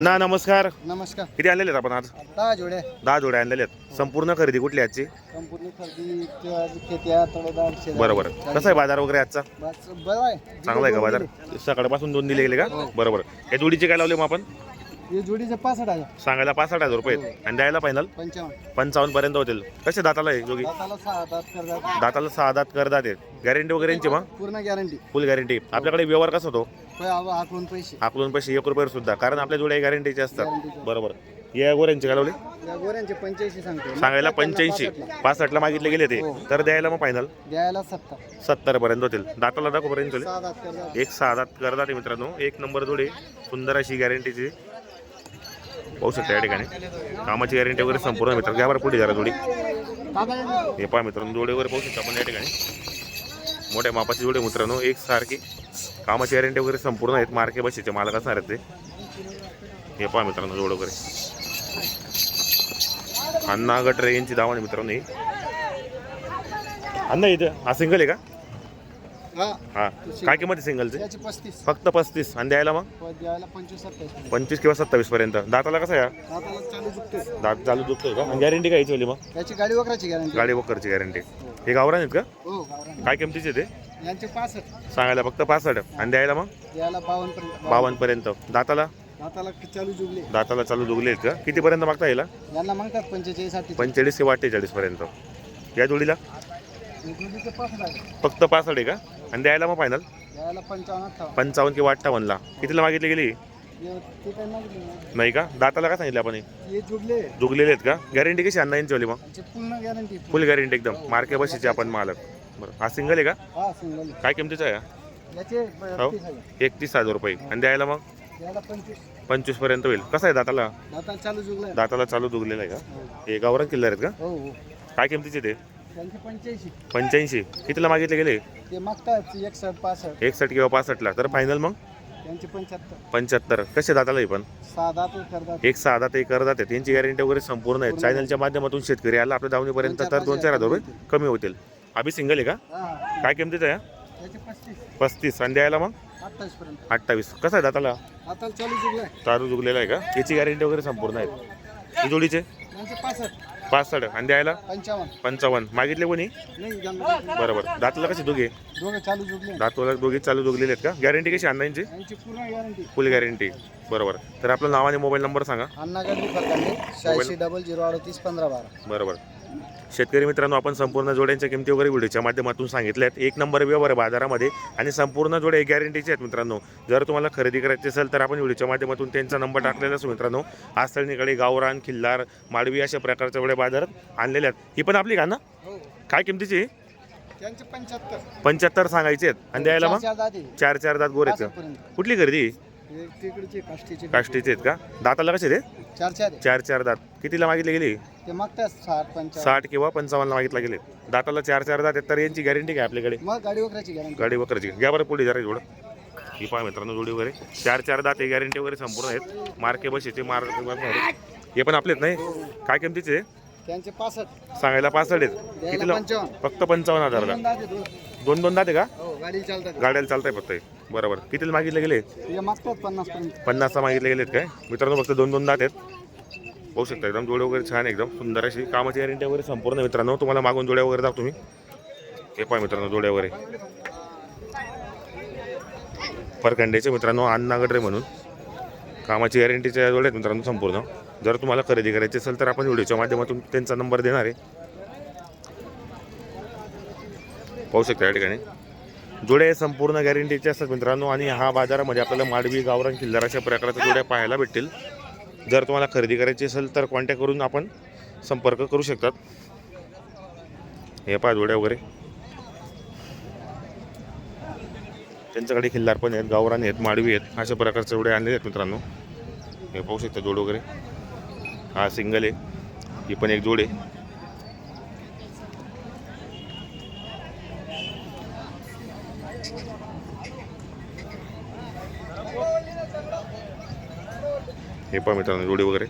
ना नमस्कार. नमस्कार. किती आणलेले आहेत आपण आज? दहा जोड्या दहा जोड्या आणलेल्या आहेत. संपूर्ण खरेदी कुठली आजची? संपूर्ण खरेदी शेजारी. बरोबर. कसं आहे बाजार वगैरे आजचा? बस, बरं आहे. चांगला आहे का बाजार? सकाळपासून दोन दिले गेले का? बरोबर. हे जोडीचे काय लावले मग आपण? हे जोडीचे पासष्ट आहे सांगायला पाच साठ हजार रुपये आहेत. आणि द्यायला फायनल पंचावन्न. पंचावन्न पर्यंत होतील. कसे दाताला आहे जोगी? दाताला सहा दात करतात दाताला सहा दात करदात आहेत. गॅरंटी वगैरे यांची मग? पूर्ण गॅरंटी फुल गॅरंटी आपल्याकडे व्यवहार कसा होतो? आकडून पैसे. आकलून पैसे एक रुपये सुद्धा. कारण आपल्या जोड्या गॅरंटीचे असतात. बरोबर. या गोऱ्यांचे काय लावले? या गोऱ्यांचे पंच्याऐंशी सांगतो सांगायला पंच्याऐंशी. पासष्टला मागितले गेले ते. तर द्यायला मग फायनल द्यायला सत्तर. सत्तर पर्यंत होतील. दाताला दाखव पर्यंत होतील सहा दात करतात एक सहा दात करतात हे मित्रांनो. एक नंबर जोडे. सुंदर अशी गॅरंटीची पाहू शकता या ठिकाणी. कामाची गॅरंटी वगैरे संपूर्ण मित्र घ्या बरं पुढे जरा जोडी. हे पहा मित्रांनो जोडे वगैरे पाहू शकता आपण या ठिकाणी. मोठ्या मापाची जोडे मित्रांनो एक सारखी कामाची गॅरंटी वगैरे संपूर्ण आहेत. मार्के बशीचे मालक असणार आहेत ते. हे पहा मित्रांनो जोड वगैरे. अण्णा गटरे यांची दावण मित्रांनो ही. अण्णा इथं हा सिंगल आहे का? हा. काय किंमत आहे सिंगलची याचे पस्तीस. फक्त पस्तीस. आणि द्यायला मग? द्यायला पंचवीस सत्तावीस पंचवीस किंवा सत्तावीस पर्यंत. दाताला कसं? दाताला चालू दात चालू दुखतोय का? गॅरंटी काय याची मग? याची गाडी वगैरेची गॅरंटी गाडी वकरची गॅरंटी हे गावरान आहेत का? हो गावरान काय किमतीचे ते? यांचे पासष्ट. सांगायला फक्त पासष्ट. आणि द्यायला मग? द्यायला बावन्न पर्यंत. बावन्न पर्यंत. दाताला? दाताला चालू जुगले दाताला चालू दुगले आहेत का? किती पर्यंत मागता यायला यांना मागतात पंचेचाळीस पंचेचाळीस ते अठ्ठेचाळीस पर्यंत. या जोडीला? फक्त पासष्ट आहे का? आणि द्यायला मग फायनल द्यायला पंचावन्न पंचावन्न किंवा अठ्ठावन्नला. कितीला मागितली गेली? हे- नाही. नाही का? दाताला काय सांगितलं आपण हे? हे जुगले. दुगलेले आहेत का? गॅरंटी कशी अण्णा यांची मग? पूर्ण गॅरंटी फुल गॅरंटी एकदम. मार्के बशीचे आपण मालक. बरं. हा सिंगल आहे का? हा सिंगल काय किमतीचा आहे हा? हो. एकतीस हजार. रुपये. आणि द्यायला मग? पंचवीस. पर्यंत होईल. कसं आहे दाताला? दाताला चालू दुगलेला आहे का? हे गावरान किल्लर आहेत का? हो हो. काय किमतीचे ते? त्यांचे पंच्याऐंशी. पंच्याऐंशी. कितीला मागितले गेले? ते मागतात एकसष्ट पासष्ट. एकसष्ट किंवा पासष्टला. तर फायनल मग? त्यांचे पंच्याहत्तर. पंच्याहत्तर. कसे दाताला पण? सहा दात करतात एक सहा दात एक करतात आहेत यांची गॅरंटी वगैरे संपूर्ण आहे. चॅनलच्या माध्यमातून शेतकरी आला. आपल्या दावणीपर्यंत तर दोन चार हजार रुपये कमी होतील. अभि सिंगल आहे का? काय किमतीचं आहे? पस्तीस. पस्तीस. आणि द्यायला मग? अठ्ठावीस पर्यंत. अठ्ठावीस. कसं आहे दाताला? दाताला चालू चालू जुगलेला आहे का? याची गॅरंटी वगैरे संपूर्ण आहे. ही. जोडीचे? पासष्ट. पासष्ट आणि द्यायला? पंचावन्न. पंचावन्न. मागितले कोणी? नाही जमलं. बरोबर. दाताला कसे दोघे? दोघं चालू दातवाला दोघे चालू दुगलेले आहेत का? गॅरंटी कशी अण्णांची? यांची पूर्ण गॅरंटी फुल गॅरंटी बरोबर. तर आपलं नाव आणि मोबाईल नंबर सांगा. अण्णा गडली फरकांनी शहाऐंशी डबल झिरो अडतीस पंधरा बारा. बरोबर. शेतकरी मित्रांनो आपण संपूर्ण जोड्यांच्या किमती वगैरे व्हिडिओच्या माध्यमातून सांगितल्या आहेत एक नंबर व्यवहार बाजारामध्ये आणि संपूर्ण जोड्या गॅरंटीचे आहेत मित्रांनो. जर तुम्हाला खरेदी करायची असेल तर आपण व्हिडिओच्या माध्यमातून त्यांचा नंबर टाकलेला असो मित्रांनो. आस्थळणीकडे गावरान खिल्लार माडवी अशा प्रकारच्या जोड्या बाजारात आणलेल्या आहेत. ही पण आपली का ना? काय किमतीची पंच्याहत्तर. सांगायचे आहेत. आणि द्यायला मग? चार चार दात पर्यंत कुठली खरेदी? तिकडचे काष्टीचे काष्टीचे आहेत का? दाताला कसे ते चार चार. चार चार दात. कितीला मागितले गेली? ते मागतात साठ पंचावन्न. साठ किंवा पंचावन्नला मागितला गेले. दाताला चार चार दात आहेत तर यांची गॅरंटी काय आपल्याकडे? मग गाडी वगैरेची गॅरंटी गाडी वगैरेची घ्या बरं पुढे जरा जोड. ही पहा मित्रांनो जोडी वगैरे. चार चार दात गॅरंटी वगैरे संपूर्ण आहेत. मार्के बशीचे मार्क हे पण आपलेच नाही? काय किमतीचे? त्यांचे पासष्ट. सांगायला पासष्ट आहेत. कितीला? पंचावन्न. फक्त पंचावन्न हजारला. दोन दोन. दात आहे का? हो गाडी चालतात. गाड्याला चालताय फक्त हे. बरोबर. कितीला मागितले गेले? मागतात पन्नास पर्यंत पन्नासचा मागितले गेलेत काय? मित्रांनो फक्त दोन दोन दात आहेत. पाहू शकता एकदम जोडे वगैरे छान आहे, एकदम सुंदर अशी कामाची गॅरंटी वगैरे संपूर्ण मित्रांनो. तुम्हाला मागून जोड्या वगैरे दाखवतो मी. हे पाय मित्रांनो जोड्या वगैरे. परखंडेचे मित्रांनो अन्नागडरे म्हणून. कामाची गॅरंटीच्या जोड्या आहेत मित्रांनो संपूर्ण. जर तुम्हाला खरेदी करायची असेल तर आपण व्हिडिओच्या माध्यमातून त्यांचा नंबर देणार आहे. पाहू शकता या ठिकाणी. जोड्या संपूर्ण गॅरंटीचे असतात मित्रांनो आणि हा बाजारामध्ये आपल्याला माडवी गावरान किल्लार अशा प्रकारच्या जोड्या पाहायला भेटतील. जर तुम्हाला खरेदी करायची असेल तर कॉन्टॅक्ट करून आपण संपर्क करू शकतात. हे पहा जोड्या वगैरे. त्यांच्याकडे खिल्लार पण आहेत गावरान आहेत माडवी आहेत अशा प्रकारच्या जोड्या आणले आहेत मित्रांनो. हे पाहू शकता जोड वगैरे. हा सिंगल आहे. ही पण एक जोड आहे. हे पहा मित्रांनो जोडी वगैरे.